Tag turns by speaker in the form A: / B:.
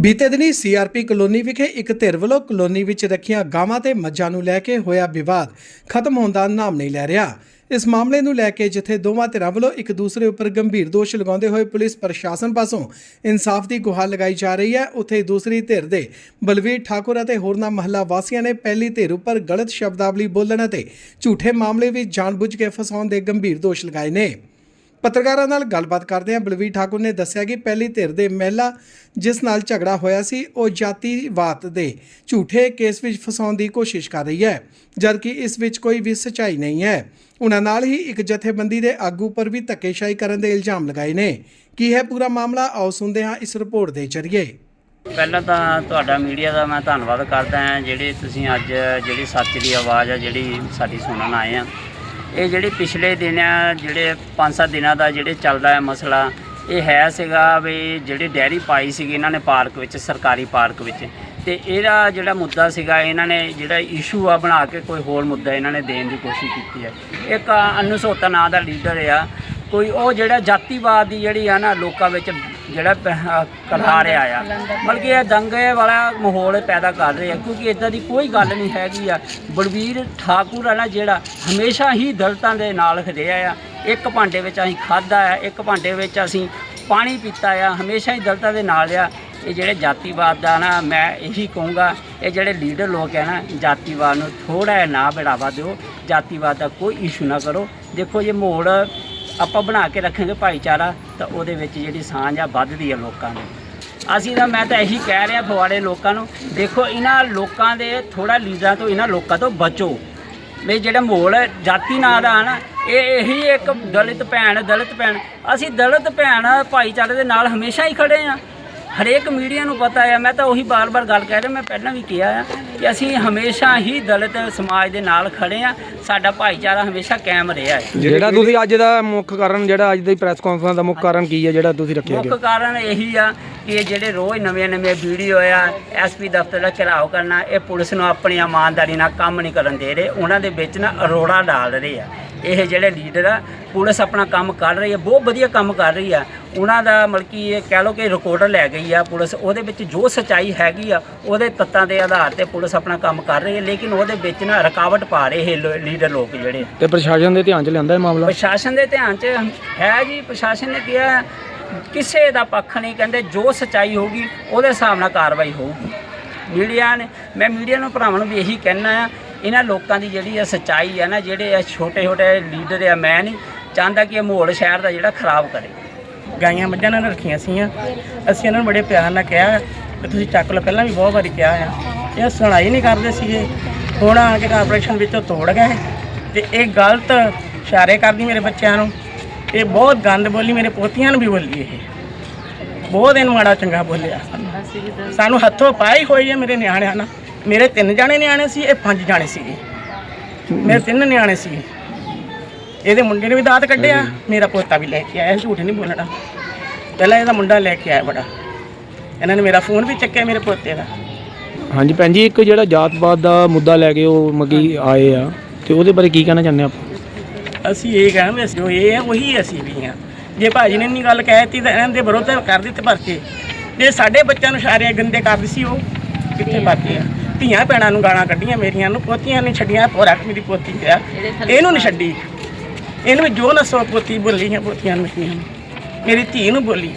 A: ਬੀਤੇ ਦਿਨੀ CRP colony ਵਿਖੇ ਇੱਕ ਧਿਰ ਵੱਲੋਂ ਕਲੋਨੀ ਵਿੱਚ ਰੱਖੀਆਂ ਗਾਵਾਂ ਤੇ ਮੱਝਾਂ ਨੂੰ ਲੈ ਕੇ ਹੋਇਆ ਵਿਵਾਦ ਖਤਮ ਹੋਣ ਦਾ ਨਾਮ ਨਹੀਂ ਲੈ ਰਿਹਾ। ਇਸ ਮਾਮਲੇ ਨੂੰ ਲੈ ਕੇ ਜਿੱਥੇ ਦੋਵਾਂ ਧਿਰਾਂ ਵੱਲੋਂ ਇੱਕ ਦੂਸਰੇ ਉੱਪਰ ਗੰਭੀਰ ਦੋਸ਼ ਲਗਾਉਂਦੇ ਹੋਏ ਪੁਲਿਸ ਪ੍ਰਸ਼ਾਸਨ ਪਾਸੋਂ ਇਨਸਾਫ ਦੀ ਗੁਹਾਰ ਲਗਾਈ ਜਾ ਰਹੀ ਹੈ। ਉੱਥੇ ਦੂਸਰੀ ਧਿਰ ਦੇ ਬਲਵੀਰ ਠਾਕੁਰ ਅਤੇ ਹੋਰਨਾਂ ਮਹੱਲਾ ਵਾਸੀਆਂ ਨੇ ਪਹਿਲੀ ਧਿਰ ਉੱਪਰ ਗਲਤ ਸ਼ਬਦਾਵਲੀ ਬੋਲਣ ਅਤੇ ਝੂਠੇ ਮਾਮਲੇ ਵਿੱਚ ਜਾਣਬੁੱਝ ਕੇ ਫਸਾਉਣ ਦੇ ਗੰਭੀਰ ਦੋਸ਼ ਲਗਾਏ ਨੇ। ਪੱਤਰਕਾਰਾਂ ਨਾਲ ਗੱਲਬਾਤ ਕਰਦਿਆਂ ਬਲਵੀਰ ਠਾਕੁਰ ਨੇ ਦੱਸਿਆ ਕਿ ਪਹਿਲੀ ਧਿਰ ਦੇ ਮਹਿਲਾ ਜਿਸ ਨਾਲ ਝਗੜਾ ਹੋਇਆ ਸੀ, ਉਹ ਜਾਤੀਵਾਦ ਦੇ ਝੂਠੇ ਕੇਸ ਵਿੱਚ ਫਸਾਉਣ ਦੀ ਕੋਸ਼ਿਸ਼ ਕਰ ਰਹੀ ਹੈ, ਜਦਕਿ ਇਸ ਵਿੱਚ ਕੋਈ ਵੀ ਸਚਾਈ ਨਹੀਂ ਹੈ। ਉਹਨਾਂ ਨਾਲ ਹੀ ਇੱਕ ਜਥੇਬੰਦੀ ਦੇ ਆਗੂ ਪਰ ਵੀ ਧੱਕੇਸ਼ਾਹੀ ਕਰਨ ਦੇ ਇਲਜ਼ਾਮ ਲਗਾਏ ਨੇ। ਕੀ ਹੈ ਪੂਰਾ ਮਾਮਲਾ? ਆਓ ਸੁਣਦੇ ਹਾਂ ਇਸ ਰਿਪੋਰਟ ਦੇ ਜ਼ਰੀਏ।
B: ਪਹਿਲਾਂ ਤਾਂ ਤੁਹਾਡਾ ਮੀਡੀਆ ਦਾ ਮੈਂ ਧੰਨਵਾਦ ਕਰਦਾ ਹਾਂ, ਜਿਹੜੇ ਤੁਸੀਂ ਅੱਜ ਜਿਹੜੀ ਸੱਚ ਦੀ ਆਵਾਜ਼ ਆ, ਜਿਹੜੀ ਸਾਡੀ ਸੁਣਨ ਆਏ ਆ। ਇਹ ਜਿਹੜੀ ਪਿਛਲੇ ਦਿਨ ਆ ਜਿਹੜੇ 5-7 ਦਿਨਾਂ ਦਾ ਜਿਹੜੇ ਚੱਲਦਾ ਹੈ ਮਸਲਾ, ਇਹ ਹੈ ਸੀਗਾ ਵੀ ਜਿਹੜੀ ਡੈਰੀ ਪਾਈ ਸੀਗੀ ਇਹਨਾਂ ਨੇ ਪਾਰਕ ਵਿੱਚ, ਸਰਕਾਰੀ ਪਾਰਕ ਵਿੱਚ। ਤੇ ਇਹਦਾ ਜਿਹੜਾ ਮੁੱਦਾ ਸੀਗਾ, ਇਹਨਾਂ ਨੇ ਜਿਹੜਾ ਇਸ਼ੂ ਆ ਬਣਾ ਕੇ ਕੋਈ ਹੋਰ ਮੁੱਦਾ ਇਹਨਾਂ ਨੇ ਦੇਣ ਦੀ ਕੋਸ਼ਿਸ਼ ਕੀਤੀ ਹੈ। ਇੱਕ ਅਨੁਸੋਤਾ ਨਾਂ ਦਾ ਲੀਡਰ ਆ, ਕੋਈ ਉਹ ਜਿਹੜਾ ਜਾਤੀਵਾਦ ਦੀ ਜਿਹੜੀ ਆ ਨਾ ਲੋਕਾਂ ਵਿੱਚ ਜਿਹੜਾ ਕਰਾ ਰਿਹਾ ਆ। ਬਲਕਿ ਇਹ ਦੰਗੇ ਵਾਲਾ ਮਾਹੌਲ ਪੈਦਾ ਕਰ ਰਹੇ ਆ, ਕਿਉਂਕਿ ਇਦਾਂ ਦੀ ਕੋਈ ਗੱਲ ਨਹੀਂ ਹੈਗੀ ਆ। ਬਲਵੀਰ ਠਾਕੁਰ ਆ ਨਾ ਜਿਹੜਾ ਹਮੇਸ਼ਾ ਹੀ ਦਲਤਾਂ ਦੇ ਨਾਲ ਰਿਹਾ ਆ। ਇੱਕ ਭਾਂਡੇ ਵਿੱਚ ਅਸੀਂ ਖਾਦਾ ਆ, ਇੱਕ ਭਾਂਡੇ ਵਿੱਚ ਅਸੀਂ ਪਾਣੀ ਪੀਤਾ ਆ, ਹਮੇਸ਼ਾ ਹੀ ਦਲਤਾਂ ਦੇ ਨਾਲ ਆ। ਇਹ ਜਿਹੜੇ ਜਾਤੀਵਾਦ ਦਾ ਨਾ, ਮੈਂ ਇਹੀ ਕਹੂੰਗਾ, ਇਹ ਜਿਹੜੇ ਲੀਡਰ ਲੋਕ ਹੈ ਨਾ, ਜਾਤੀਵਾਦ ਨੂੰ ਥੋੜਾ ਜਿਹਾ ਨਾ ਬੜਾਵਾ ਦਿਓ। ਜਾਤੀਵਾਦ ਦਾ ਕੋਈ ਇਸ਼ੂ ਨਾ ਕਰੋ। ਦੇਖੋ ਜੇ ਮਾਹੌਲ ਆਪਾਂ ਬਣਾ ਕੇ ਰੱਖਾਂਗੇ ਭਾਈਚਾਰਾ, ਤਾਂ ਉਹਦੇ ਵਿੱਚ ਜਿਹੜੀ ਸਾਂਝ ਆ ਵੱਧਦੀ ਆ ਲੋਕਾਂ ਦੀ ਅਸੀਂ ਤਾਂ, ਮੈਂ ਤਾਂ ਇਹੀ ਕਹਿ ਰਿਹਾ ਫਵਾੜੇ ਲੋਕਾਂ ਨੂੰ, ਦੇਖੋ ਇਹਨਾਂ ਲੋਕਾਂ ਦੇ ਥੋੜਾ ਲੀਡਰਾਂ ਤੋਂ, ਇਹਨਾਂ ਲੋਕਾਂ ਤੋਂ ਬਚੋ। ਵੀ ਜਿਹੜਾ ਮਾਹੌਲ ਜਾਤੀ ਨਾਂ ਦਾ ਨਾ, ਇਹ ਇਹੀ ਇੱਕ ਦਲਿਤ ਭੈਣ ਦਲਿਤ ਭੈਣ। ਅਸੀਂ ਦਲਿਤ ਭੈਣ, ਭਾਈਚਾਰੇ ਦੇ ਨਾਲ ਹਮੇਸ਼ਾ ਹੀ ਖੜੇ ਆ। ਹਰੇਕ ਮੀਡੀਆ ਨੂੰ ਪਤਾ ਹੈ ਮੈਂ ਤਾਂ ਉਹੀ ਬਾਰ-ਬਾਰ ਗੱਲ ਕਹਿ ਰਿਹਾ ਮੈਂ ਪਹਿਲਾਂ ਵੀ ਕਿਹਾ ਆ ਕਿ ਅਸੀਂ ਹਮੇਸ਼ਾ ਹੀ ਦਲਿਤ ਸਮਾਜ ਦੇ ਨਾਲ ਖੜੇ ਆ ਸਾਡਾ ਭਾਈਚਾਰਾ ਹਮੇਸ਼ਾ ਕਾਇਮ ਰਿਹਾ ਹੈ
C: ਜਿਹੜਾ ਤੁਸੀਂ ਅੱਜ ਦਾ ਮੁੱਖ ਕਾਰਨ ਜਿਹੜਾ ਅੱਜ ਦੀ ਪ੍ਰੈਸ ਕਾਨਫਰੰਸ ਦਾ ਮੁੱਖ ਕਾਰਨ ਕੀ ਹੈ ਜਿਹੜਾ ਤੁਸੀਂ ਰੱਖਿਆ
B: ਮੁੱਖ ਕਾਰਨ ਇਹੀ ਆ ਕਿ ਇਹ ਜਿਹੜੇ ਰੋਜ਼ ਨਵੇਂ-ਨਵੇਂ ਵੀਡੀਓ ਆ ਐਸਪੀ ਦਫ਼ਤਰ ਦਾ ਘਿਰਾਓ ਕਰਨਾ ਇਹ ਪੁਲਿਸ ਨੂੰ ਆਪਣੀ ਇਮਾਨਦਾਰੀ ਨਾਲ ਕੰਮ ਨਹੀਂ ਕਰਨ ਦੇ ਰਹੇ ਉਹਨਾਂ ਦੇ ਵਿੱਚ ਨਾ ਅਰੋੜਾ ਡਾਲ ਰਹੇ ਆ। ਇਹ ਜਿਹੜੇ ਲੀਡਰ ਆ ਪੁਲਿਸ ਆਪਣਾ ਕੰਮ ਕਰ ਰਹੀ ਹੈ ਬਹੁਤ ਵਧੀਆ ਕੰਮ ਕਰ ਰਹੀ ਆ। ਉਹਨਾਂ ਦਾ ਮਲਕੀ ਇਹ ਕਹਿ ਲਓ ਕਿ ਰਿਕਾਰਡਰ ਲੈ ਗਈ ਆ ਪੁਲਿਸ ਉਹਦੇ ਵਿੱਚ ਜੋ ਸਚਾਈ ਹੈਗੀ ਆ ਉਹਦੇ ਤੱਤਾਂ ਦੇ ਆਧਾਰ ਤੇ ਪੁਲਿਸ ਆਪਣਾ ਕੰਮ ਕਰ ਰਹੀ ਹੈ ਲੇਕਿਨ ਉਹਦੇ ਵਿੱਚ ਨਾ ਰੁਕਾਵਟ ਪਾ ਰਹੇ ਇਹ ਲੋ- ਲੀਡਰ ਲੋਕ ਜਿਹੜੇ
C: ਤੇ ਪ੍ਰਸ਼ਾਸਨ ਦੇ ਧਿਆਨ ਚ ਲਿਆਂਦਾ ਇਹ ਮਾਮਲਾ?
B: ਪ੍ਰਸ਼ਾਸਨ ਦੇ ਧਿਆਨ 'ਚ ਹੈ ਜੀ ਪ੍ਰਸ਼ਾਸਨ ਨੇ ਕਿਹਾ ਕਿਸੇ ਦਾ ਪੱਖ ਨਹੀਂ ਕਹਿੰਦੇ ਜੋ ਸਚਾਈ ਹੋਊਗੀ ਉਹਦੇ ਹਿਸਾਬ ਨਾਲ ਕਾਰਵਾਈ ਹੋਊਗੀ। ਮੀਡੀਆ ਨੇ ਮੈਂ ਮੀਡੀਆ ਨੂੰ ਭਰਾਵਾਂ ਨੂੰ ਵੀ ਇਹੀ ਕਹਿਣਾ ਆ ਇਹਨਾਂ ਲੋਕਾਂ ਦੀ ਜਿਹੜੀ ਆ ਸਚਾਈ ਆ ਨਾ ਜਿਹੜੇ ਆ ਛੋਟੇ ਛੋਟੇ ਲੀਡਰ ਆ ਮੈਂ ਨਹੀਂ ਚਾਹੁੰਦਾ ਕਿ ਇਹ ਮਾਹੌਲ ਸ਼ਹਿਰ ਦਾ ਜਿਹੜਾ ਖਰਾਬ ਕਰੇ।
D: ਗਾਈਆਂ ਮੱਝਾਂ ਨਾਲ ਰੱਖੀਆਂ ਸੀਆਂ। ਅਸੀਂ ਇਹਨਾਂ ਨੂੰ ਬੜੇ ਪਿਆਰ ਨਾਲ ਕਿਹਾ ਕਿ ਤੁਸੀਂ ਚੱਕ ਲਓ ਪਹਿਲਾਂ ਵੀ ਬਹੁਤ ਵਾਰੀ ਕਿਹਾ ਆ। ਇਹ ਸੁਣਾਈ ਨਹੀਂ ਕਰਦੇ ਸੀਗੇ। ਹੁਣ ਆ ਕੇ ਕਾਰਪੋਰੇਸ਼ਨ ਵਿੱਚੋਂ ਤੋੜ ਗਏ। ਤੇ ਇਹ ਗਲਤ ਇਸ਼ਾਰੇ ਕਰਦੀ ਮੇਰੇ ਬੱਚਿਆਂ ਨੂੰ। ਇਹ ਬਹੁਤ ਗੰਦ ਬੋਲੀ ਮੇਰੇ ਪੋਤੀਆਂ ਨੂੰ ਵੀ ਬੋਲੀ ਇਹ। ਬਹੁਤ ਇਹਨੂੰ ਮਾੜਾ ਚੰਗਾ ਬੋਲਿਆ। ਸਾਨੂੰ ਹੱਥੋਂ ਪਾਈ ਹੋਈ ਹੈ ਮੇਰੇ ਨਿਆਣਿਆਂ ਨਾਲ। ਮੇਰੇ ਤਿੰਨ ਜਾਣੇ ਨਿਆਣੇ ਸੀ ਇਹ ਪੰਜ ਜਾਣੇ ਸੀਗੇ। ਮੇਰੇ ਤਿੰਨ ਨਿਆਣੇ ਸੀ। ਇਹਦੇ ਮੁੰਡੇ ਨੇ ਵੀ ਦਾਤ ਕੱਢਿਆ ਮੇਰਾ ਪੋਤਾ ਵੀ ਲੈ ਕੇ ਆਇਆ ਝੂਠ ਨਹੀਂ ਬੋਲਣਾ। ਪਹਿਲਾਂ ਇਹਦਾ ਮੁੰਡਾ ਲੈ ਕੇ ਆਇਆ ਬੜਾ। ਇਹਨਾਂ ਨੇ ਮੇਰਾ ਫੋਨ ਵੀ ਚੱਕਿਆ ਮੇਰੇ ਪੋਤੇ ਦਾ।
C: ਹਾਂਜੀ ਭੈਣ ਜੀ ਇੱਕ ਜਿਹੜਾ ਜਾਤਪਾਤ ਦਾ ਮੁੱਦਾ ਲੈ ਕੇ ਉਹ ਮਗੀ ਆਏ ਆ ਤੇ ਉਹਦੇ ਬਾਰੇ ਕੀ ਕਹਿਣਾ ਚਾਹੁੰਦੇ ਆਪਾਂ?
D: ਅਸੀਂ ਇਹ ਕਹਿੰਦੇ ਅਸੀਂ ਜੋ ਇਹ ਹੈ ਉਹੀ ਅਸੀਂ ਵੀ ਹਾਂ ਜੇ ਭਾਜੀ ਨੇ ਨਹੀਂ ਗੱਲ ਕਹਿਤੀ ਤਾਂ ਇਹਨਾਂ ਦੇ ਵਿਰੋਧ ਕਰ ਦਿੱਤੇ ਪਰਚੇ ਜੇ ਸਾਡੇ ਬੱਚਿਆਂ ਨੂੰ ਸਾਰੇ ਗੰਦੇ ਕਰਦੇ ਸੀ ਉਹ। ਕਿੱਥੇ ਬਾਕੀ ਆ? ਧੀਆਂ ਭੈਣਾਂ ਨੂੰ ਗਾਲਾਂ ਕੱਢੀਆਂ ਮੇਰੀਆਂ ਨੂੰ ਪੋਤੀਆਂ ਨਹੀਂ ਛੱਡੀਆਂ ਪੋਰਾ ਮੇਰੀ ਪੋਤੀ ਆ ਇਹਨੂੰ ਨਹੀਂ ਛੱਡੀ। ਇਹਨੂੰ ਜੋ ਨਸੋ ਪੋਤੀ ਬੋਲੀਆਂ ਪੋਤੀਆਂ ਨੂੰ ਮੇਰੀਆਂ ਨੂੰ। ਮੇਰੀ ਧੀ ਨੂੰ ਬੋਲੀ।